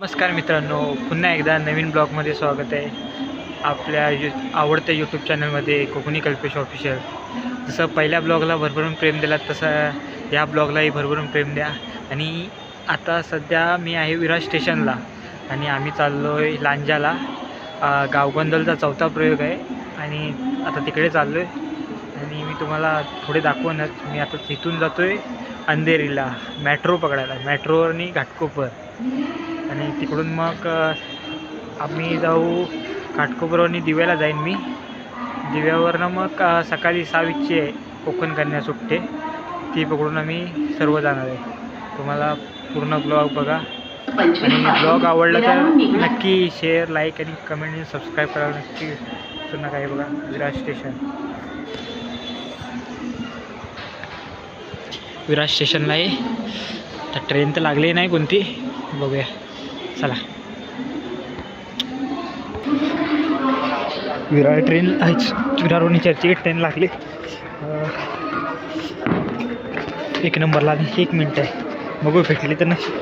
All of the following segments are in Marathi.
नमस्कार मित्रांनो पुन्हा एकदा नवीन ब्लॉगमध्ये स्वागत आहे. आपल्या यू आवडत्या यूट्यूब चॅनलमध्ये कोकणी कल्पेश ऑफिशियल जसं पहिल्या ब्लॉगला भरभरून प्रेम दिलात तसं या ब्लॉगलाही भरभरून प्रेम द्या. आणि आता सध्या मी आहे विराज स्टेशनला आणि आम्ही चाललो आहे लांजाला. गावगंदलचा गावगोंदलचा चौथा प्रयोग आहे आणि आता तिकडे चाललो आहे आणि मी तुम्हाला थोडे दाखवूनच मी आता तिथून जातो आहे अंधेरीला मॅट्रो पकडायला मेट्रोवर आणि घाटकोपर. आणि तिकडून मग आम्ही जाऊ घाटकोपरवरनी दिव्याला जाईन मी. दिव्यावरनं मग सकाळी सहावीची आहे कोकण कन्या सुट्टे. ती पकडून आम्ही सर्व जाणार आहे. तुम्हाला पूर्ण ब्लॉग बघा. आणि ब्लॉग आवडला तर नक्की शेअर लाईक आणि कमेंट आणि सबस्क्राईब करा नक्की विसरू नका हे बघा विराज स्टेशन विराज स्टेशनला आहे. तर ट्रेन तर लागली नाही कोणती. बघूया. चला. विरार ट्रेन आहेच विरारवरून चर्चगेट ट्रेन लागली. एक नंबरला आणि एक मिनटं आहे. बघू भेटली तर नाही.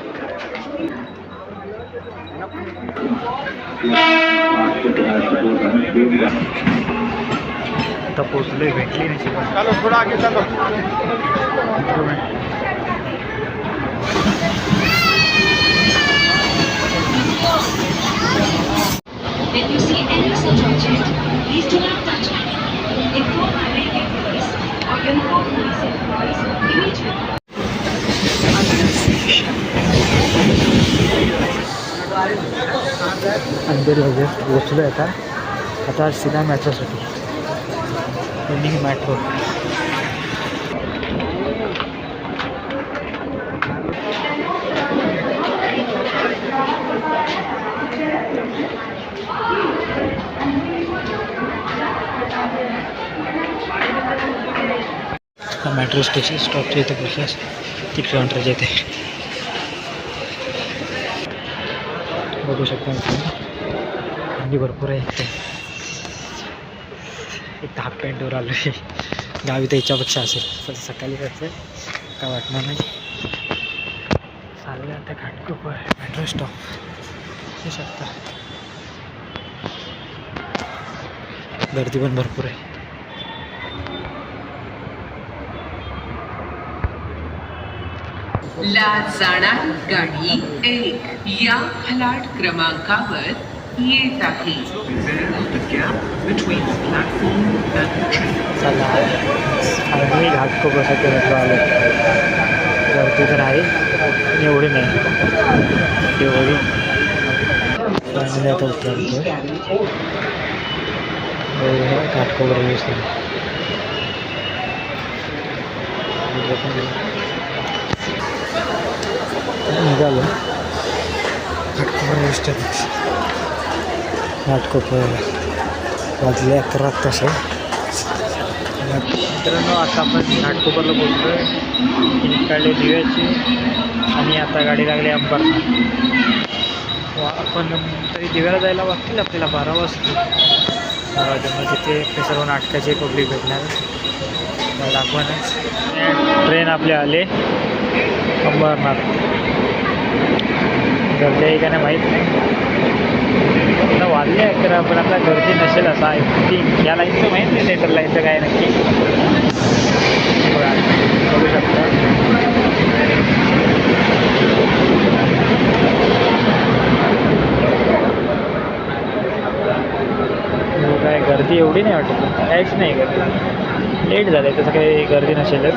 आता पोचलोय भेटली नाही. वगैरे पोचलो आहे आता? आता सीधा मॅट्रोसाठी रनिंग मॅट्रो मेट्रो स्टेशन स्टॉपच्या इथे पोचल्यास तिकडे एंट्रीच्या इथे बघू शकता मित्रांनो भरपूर आहे. इथे एक हाफ पॅन्टवर आलो आहे गावी तर याच्यापेक्षा असेल. पण सकाळी जायचं काय वाटणार नाही. चाललं आता घाटकोपर मेट्रो स्टॉप हे शकता. गर्दी पण भरपूर आहे. ला जाणारी गाडी एक. या फलाट क्रमांकावर येत आहे चला फायनली घाटकोपरसाठी मेट्रो आलो गर्दी तर आहे पण एवढी नाही एवढी फायनली आता उतरतो घाटकोपर रेल्वे स्टेशन निघालो घाटकोपर रेल्वे स्टेशन घाटकोपर वाजले अकरा तसे मित्रांनो आता आपण घाटकोपरला बोलतो आहे काढले दिव्याची आणि आता गाडी लागली अंबरनाथ. आपण तरी दिव्याला जायला वाटतील आपल्याला बारा वाजता बारा वाजता तिथे ते सर्व नाटकाचे पब्लिक भेटणार. मला दाखवणार ट्रेन आपले आले अंबरनाथ. गर्दी आहे का नाही माहीत नाही. आता वाजले अकरा पण आता गर्दी नसेल असं आहे. ती या लाईनचं माहीत नाही सेंटर लाईनचं काय नक्की. बघा, बघू शकता. हो, काय गर्दी एवढी नाही वाटत. काहीच नाही गर्दी. लेट झालं आहे तसं काही गर्दी नसेलच.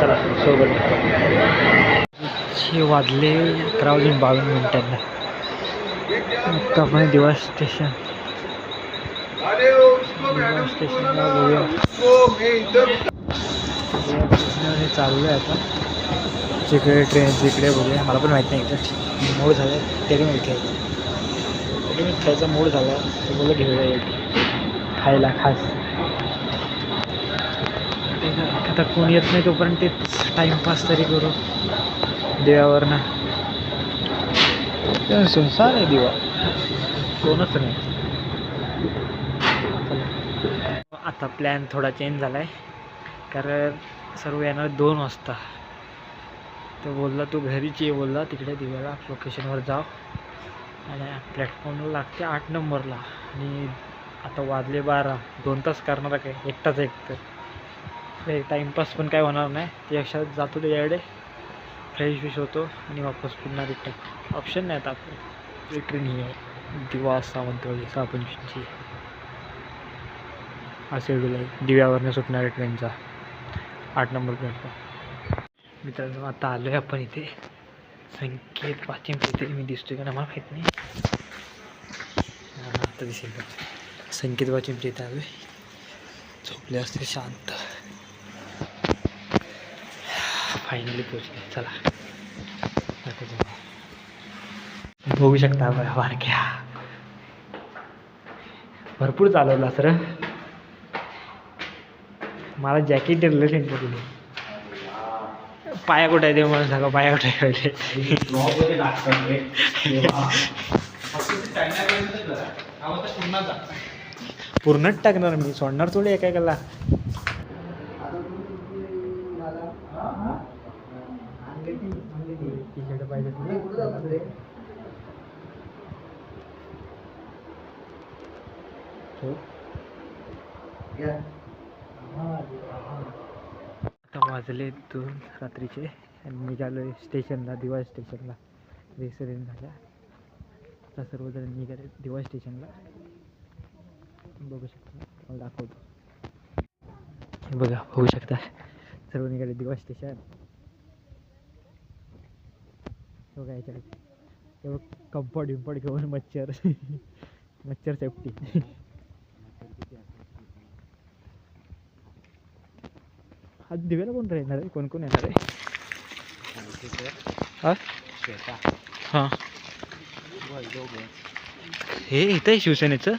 चला सोबत. वाजले अकरा वाजून बावीस मिनिटांना. आता आपण दिवास स्टेशन दिवास स्टेशनला बघूया. दिवास स्टेशनवर आहे आता. जिकडे ट्रेन जिकडे बघूया. मला पण माहीत नाही एकदा मूड झाला टेरीमिल तरी मी खायचा मूड झाला ते बोला घेऊया एक. खायला खास. ते आता कोण येत नाही तोपर्यंत तेच टाईमपास तरी करू. देवावरनं. सुनसान आहे दिवा. दोनच नाही. आता प्लॅन थोडा चेंज झाला आहे कारण सर्व येणार दोन वाजता. तो बोलला तू घरीच ये बोलला. तिकडे दिव्याला लोकेशनवर जाव. आणि प्लॅटफॉर्मला लागते आठ नंबरला. आणि आता वाजले बारा. दोन तास करणार काय? एकटाच एक तर टाईमपास पण काय होणार नाही. त्यापेक्षा जातो त्याच्याकडे. फ्रेश विश होतो आणि वापस पुन्हा रिटर्न ऑप्शन नाही आता आपलं. रिटर्न ही आहे. दिवा सावंतवाडी सहा पंचवीसची हा शेड्यूल आहे दिव्यावरनं सुटणाऱ्या ट्रेनचा आठ नंबर प्लॅटफॉर्म. मित्रांनो आता आलो आहे आपण इथे. संकेत वाचिम काहीतरी मी दिसतोय का? ना मला माहीत नाही. आता दिसेल संकेत वाचिमच्या इथे आलो आहे झोपले असते शांत. फायनली पोचले चला आता जाऊ. बघू शकता बघा बारक्या भरपूर चालवला सर मला जॅकेट दिलं त्यांच्या तिने पाया कुठे आहे म्हणून मला सांगा पाया कुठे आहे पूर्णच टाकणार मी सोडणार थोडी एका एकाला आता वाजले दोन रात्रीचे आणि निघालो आहे स्टेशनला दिवा स्टेशनला. रेसरीन झाल्या. आता सर्वजण निघाले दिवा स्टेशनला. बघू शकता तुम्हाला दाखवतो. हे बघा बघू शकता. सर्व निघाले दिवा स्टेशन. बघा याच्यात. एवढं कम्फर्ट विम्फर्ट घेऊन मच्छर. मच्छर सेफ्टी आज दिव्याला कोण राहणार आहे कोण कोण येणार आहे हा हां हे इथं आहे शिवसेनेचं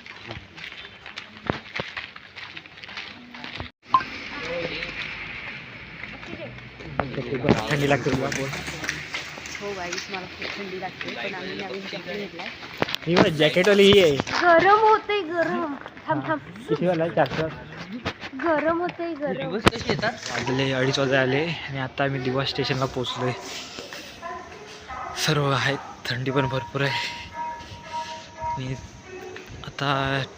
थंडी लागते हो गाईस मला खूप थंडी लागते पण आम्ही नवीन जॅकेट घेतलाय ही ही आहे गरम होतंय गरम थांब थांब कितीवाला आहे चारशे गरम होतंय गरम. वाजले अडीच वाजे आले आणि आता आम्ही दिवा स्टेशनला पोचलोय सर्व आहेत थंडी पण भरपूर आहे. आणि आता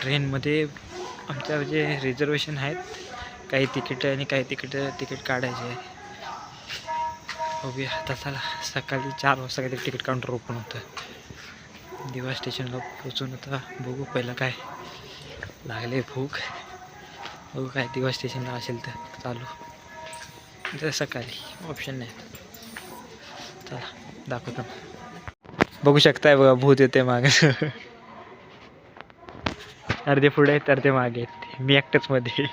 ट्रेनमध्ये आमच्या जे रिझर्वेशन आहेत काही तिकीट आणि काही तिकीट तिकीट काढायचे आहे. बघूया आता चला सकाळी चार वाजता काहीतरी तिकीट काउंटर ओपन होतं. दिवा स्टेशनला पोचून आता बघू पहिलं काय लागले भूक. बघू काय दिवा स्टेशनला असेल तर. चालू. तर सकाळी ऑप्शन नाही चला दाखवतो. बघू शकताय बघा भूत येते मागे. अर्धे पुढे आहेत अर्धे मागे आहेत. मी एकटंच मध्ये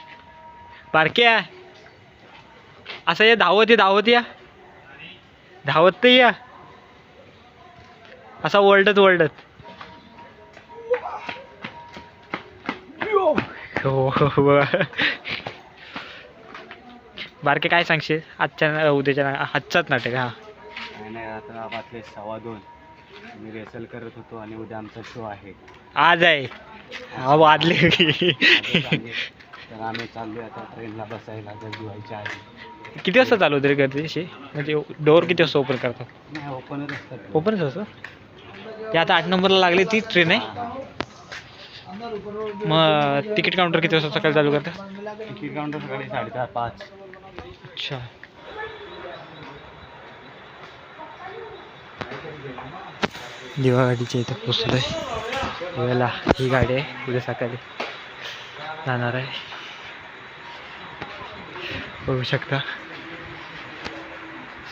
पारक्या असं या धावत या धावत या. धावत तर या. असा ओरडत ओरडत. हो हो. बारके काय सांगशील? आजच्या उद्याच्या आजचाच नाटक हा. नाही नाही आता वाजले सव्वा दोन. मी रेसल करत होतो आणि उद्या आमचा शो आहे. आज आहे. हा वाजले. तर आम्ही चाललोय आता ट्रेनला बसायला गर्दी व्हायची आहे. किती वाजता चालू होते रे गर्दीशी म्हणजे डोअर किती वाजता ओपन करतात? नाही ओपनच असतात. ओपनच असं ते आता आठ नंबरला लागले तीच ट्रेन आहे? मग तिकीट काउंटर किती वाजता सकाळी चालू करतात तिकीट काउंटर सकाळी साडेदहा पाच. अच्छा. दिवा गाडीच्या इथे पोचलोय. दिव्याला ही गाडी आहे. उद्या सकाळी जाणार आहे. बघू शकता.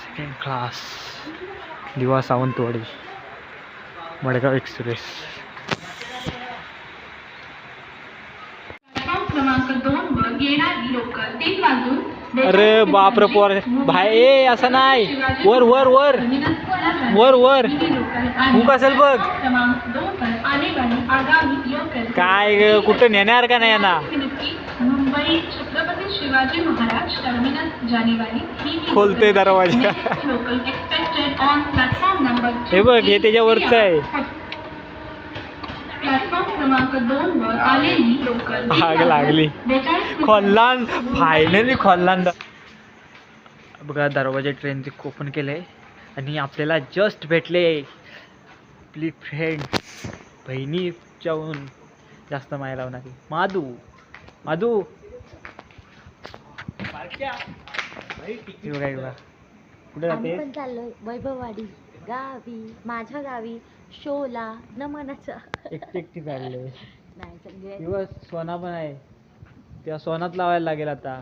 सेकंड क्लास दिवा सावंतवाडी. मडगाव एक्सप्रेस प्लॅटफॉर्म क्रमांक दोन वर येणारी लोकल तीन वाजून अरे बापरे पोर. भाई ए असं नाही. वर वर वर. वर वर. भूक असेल बघ. काय ग, कुठं नेणार का नाही यांना? मुंबई छत्रपती शिवाजी महाराज टर्मिनस खोलते दरवाजा. हे बघ हे त्याच्यावरचं आहे. प्लॅटफॉर्म क्रमांक दोन वर आलेली लोकल आग लागली. खोल्लान फायनली खोल्लान. बघा दरवाजा ट्रेनचे ओपन केले आणि आपल्याला जस्ट भेटले. आपली फ्रेंड बहिणीच्याहून जास्त माया लावणारी. माधू माधू. कुठे जाते वैभववाडी गावी माझ्या गावी. शोला नमनाचा. एकटी एकटी चालले. नाही सगळे दिवस सोना पण आहे. तेव्हा सोनात लावायला लागेल आता.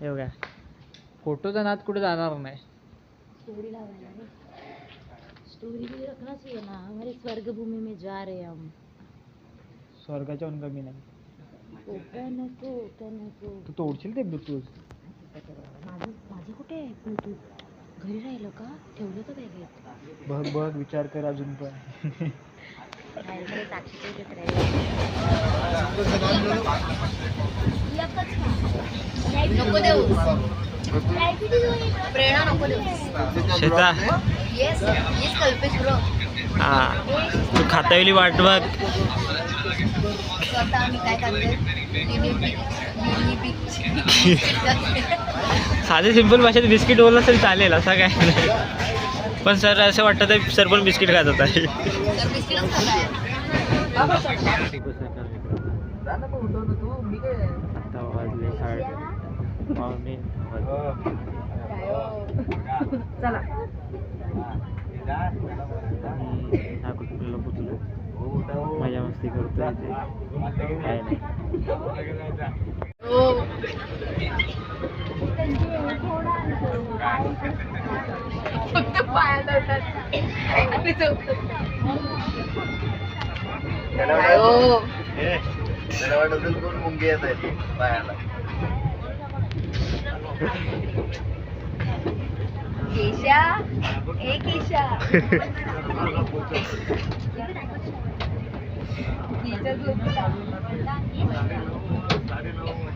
हे बघा. फोटोचा नाद कुठे जाणार नाही. स्टोरी लावायला स्टोरी भी रखना चाहिए ना. हमारे स्वर्ग भूमि में जा रहे हम. स्वर्गाच्या पण कमी नाही. कोका नको नको. तू तोडशील ते ब्लूटूथ माझं माझं कुठे आहे ब्लूटूथ घरी राहिलं का? ठेवलं का बॅगेत बघ बघ विचार कर अजून पण. प्रेरणा नको देऊ. शेता येस येस कल्पेश हां. तू खातावेली वाट बघ. साधे सिंपल भाषेत बिस्किट बोललं असेल चालेल असं काय नाही. पण सर असं वाटतं ते सर पण बिस्किट खात होता. वाजले साडे चला हा कुठला पुतलो मजा मस्ती करतोय इथे काय नाही फक्त पाया लावतात आणि चौकतात. केशा ए केशा 你这个不小心，那你也是。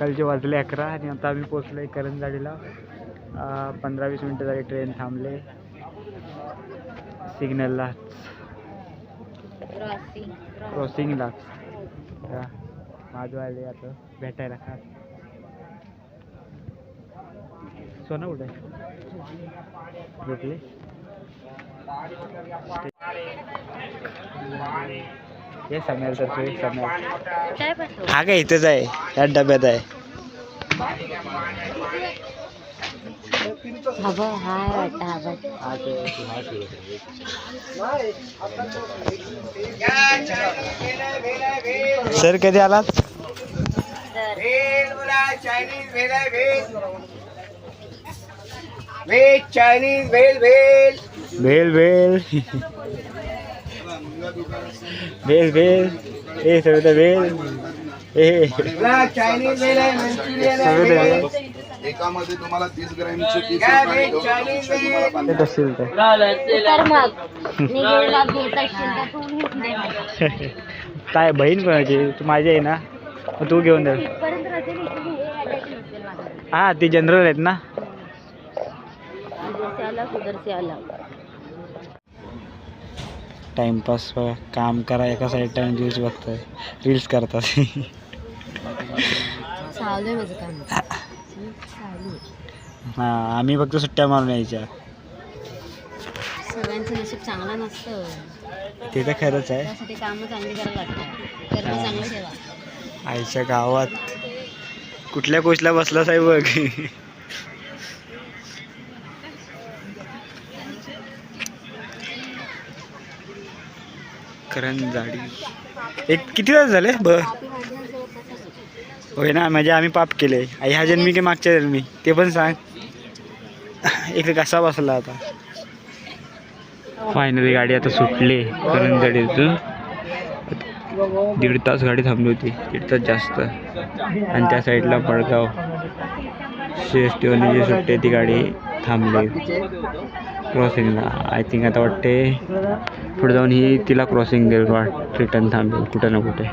सकाळचे वाजले अकरा आणि आता आम्ही पोचलो आहे करंजाडीला पंधरा वीस मिनटं झाली ट्रेन थांबले. सिग्नलला क्रॉसिंगलाच माझं आले आता भेटायला का सोनं कुठे झोपले ये तर तू हा काय इथेच आहे या डब्यात आहे. हवं हाय वाटतं हवं सर कधी आलात? चायनीज भेल भेल भेल भेल भेल भेल ए सगळं तर भेल तर भेल एकामध्ये तुम्हाला तीस ग्रॅमची तीस काय बहीण कोणाची? तू माझी आहे ना? मग तू घेऊन जा हे हा ती जनरल आहेत ना? टाइमपास काम करा एका साईड टाइम रील्स बघताय. रील्स करतात. हा. आम्ही फक्त सुट्ट्या मारून यायच्या. सगळ्यांचं नशीब चांगलं नसतं. ते तर खरंच आहे. त्यासाठी कामं चांगली करायला लागतात. कर्म. चांगलं ठेवा. आईच्या गावात कुठल्या कोचला बसलाच आहे बघ. करंजाडी. एक किती तास झाले? ब होय ना म्हणजे आम्ही पाप केले. ह्या जन्मी की मागच्या जन्मी? ते पण सांग. एक कसा बसला आता? फायनली गाडी आता सुटली करंजाडीतून. दीड तास गाडी थांबली होती दीड तास जास्त. आणि त्या साईडला बडगाव. सी एस टीवाली जी सुटते ती गाडी थांबली. क्रॉसिंगला आय थिंक आता वाटते पुढे जाऊन ही तिला क्रॉसिंग देईल वाट रिटर्न थांबेल कुठं ना कुठे.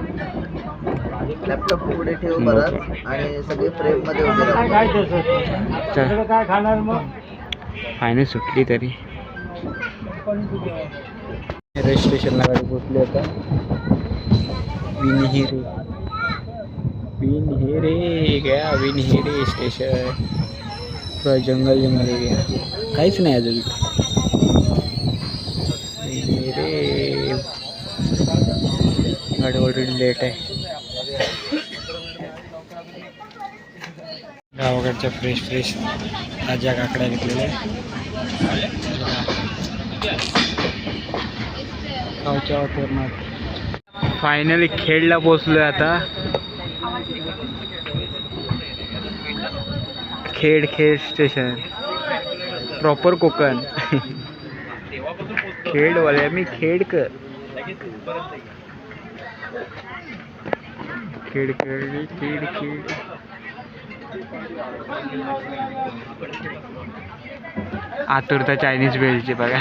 लॅपटॉप पुढे ठेव परत आणि सगळे फ्रेममध्ये उभे राहा. चल. फायनल सुटली तरी. रेल्वे स्टेशनला गाडी पोचली आता. विनहिरे विनहिरे गया विनहिरे स्टेशन पुरा जंगल जंगल गया काहीच नाही अजून. विनहिरे गाडी ऑलरेडी लेट आहे. गावाकडच्या फ्रेश फ्रेश ताज्या काकड्या घेतलेल्या गावच्या वातावरणात फायनली खेडला पोचलोय आता. खेड खेड स्टेशन. प्रॉपर कोकण. खेडवाले मी खेडकर. खेड खेड खेड खेड. आतुरता चायनीज भेळची बघा.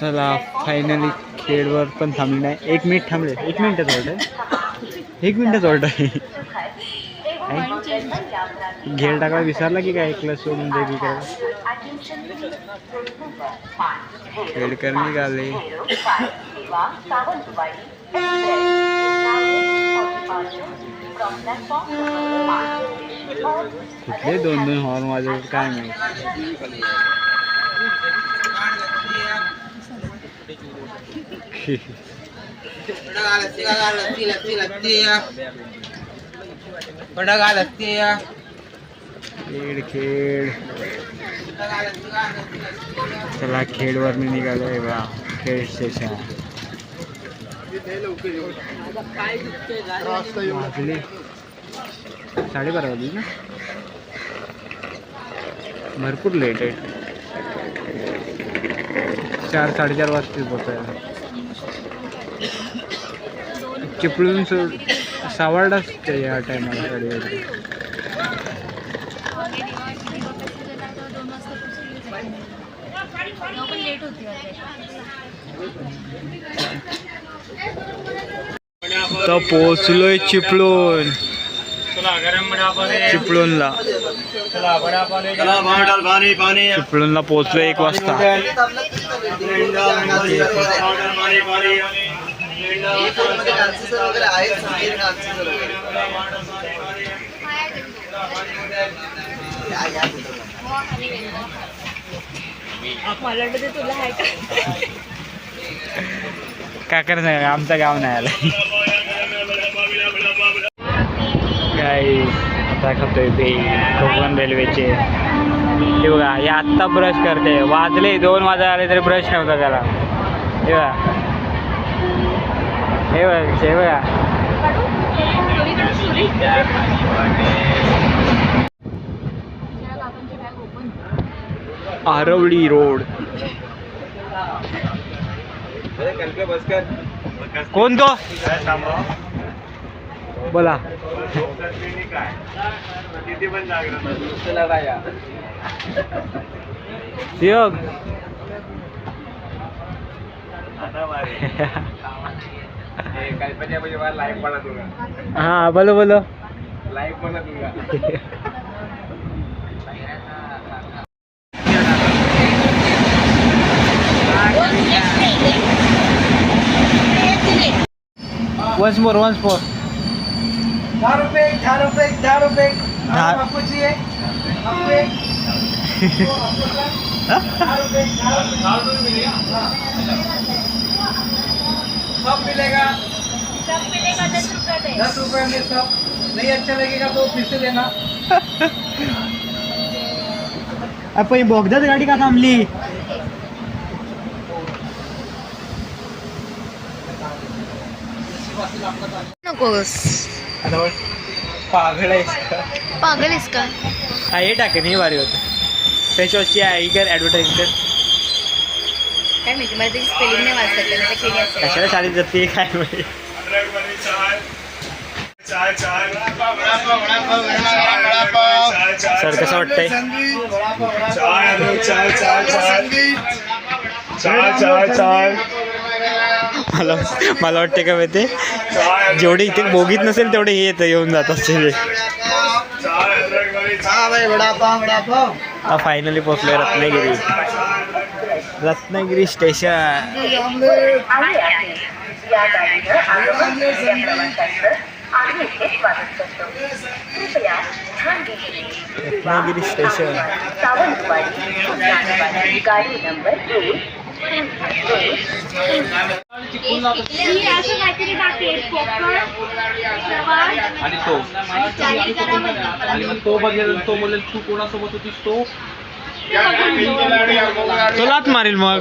चला फायनली खेळवर पण थांबले नाही. एक मिनिट थांबले. एक मिनिटच ऑर्डर एक मिनिटच ऑर्डर आहे घेर टाकायला विसरला की काय एकलं सोडून दे की काय खेळकर निघाले कुठले दोन दोन हॉर्न वाजवत काय माहिती खेळ खेळ चला खेळवर मी निघालोय बा खेळ स्टेशन साडेबारा वाजली ना? भरपूर लेट आहे. चार साडेचार वाजतील पोचायला. चिपळून सोड सावर्डाच या टायमाला तर पोचलोय चिपळूण. चिपळूणला. चिपळूणला पोचलोय एक वाजता. वगैरे या, या कुठं. काय करायचं आमचं गाव नाही आलं काय आता खातोय बे कोकण रेल्वेचे हे बघा हे आत्ता ब्रश करते वाजले दोन वाजा आले तरी ब्रश नव्हता त्याला हे बघा हे बघा हे बघा आरवली रोड. कोण तो? बोला. योग. हा बोलो बोलो. वंस मोर वंस मोर आपको चाहिए मिलेगा? हाँ। सब मिलेगा। सब मिलेगा दस रुपए में। दस रुपए में सब। नहीं अच्छा लगेगा तो फिर से लेना। कोई बोगदा तो गाड़ी का थांबली नकोस पागळ आहेस का? पागल आहेस का? हा हे टाकेन हे भारी होतं. फेसवॉशची आहे ही कर ॲडव्हर्टाईज कर. काय माहिती मला त्याची स्पेलिंग नाही वाचता येत, नाही तर केली असेल. कशाला शाळेत जाते काय माहिती? सर कसं वाटतंय? मला मला वाटते का माहिती? जेवढे इथे बोगीत नसेल तेवढे हे येतं येऊन जात असतील. हा फायनली पोचलोय रत्नागिरी. रत्नागिरी स्टेशन रत्नागिरी स्टेशन असं काहीतरी टाकेल पोपट सर्वात आणि तो. आणि मग तो बदलेल तो बोलेल तू कोणासोबत होतीस तो? तुलाच मारील मग.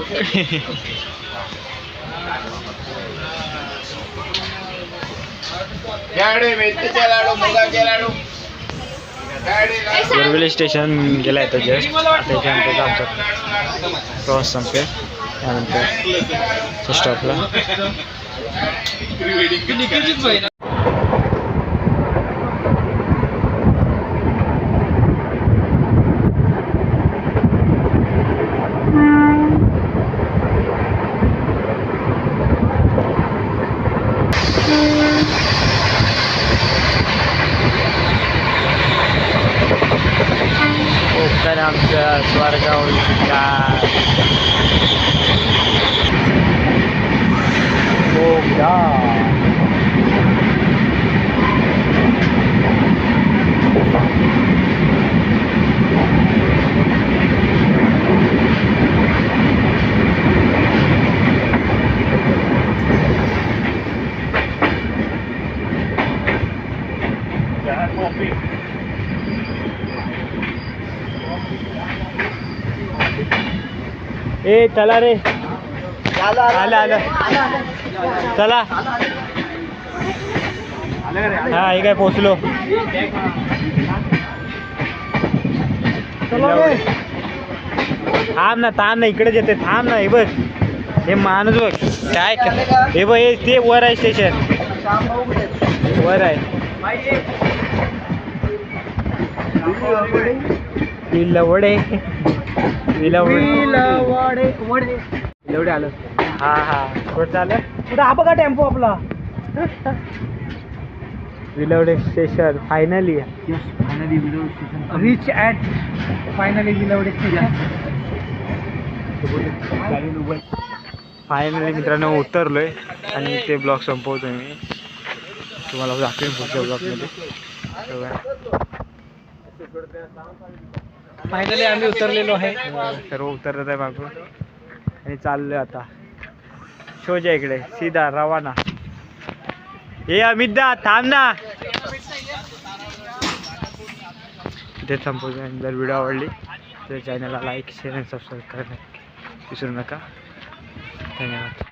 बोरवेली स्टेशन गेला आहे जस्ट. त्याच्यानंतर आमचा प्रवास संपेल त्यानंतर स्टॉपला ए चला रे. आलं आलं. चला. हा हे काय पोचलो. थांब ना थांब ना इकडेच येते. थांब ना हे बघ. हे माणूस बघ. काय हे बघ हे ते वर आहे स्टेशन वर आहे. विलवडे विलवडे विलवडे आलं. हा हा. कुठं आलं कुठं हा बघा टेम्पो आपला. Vilavade station. Finally reach at finally Vilavade finally मित्रांनो उतरलोय आणि ते ब्लॉग संपवतो मी. तुम्हाला दाखवेन पुढच्या ब्लॉगमध्ये फायनली आम्ही उतरलेलो आहे. सर्व उतरत आहे मागून. आणि चाललोय आता. शोच्या इकडे. सीधा रवाना. ए अमित दा थांब ना. इथे संपवतो जर व्हिडिओ आवडली तर चॅनलला लाईक शेअर आणि सबस्क्राईब करा विसरू नका. धन्यवाद.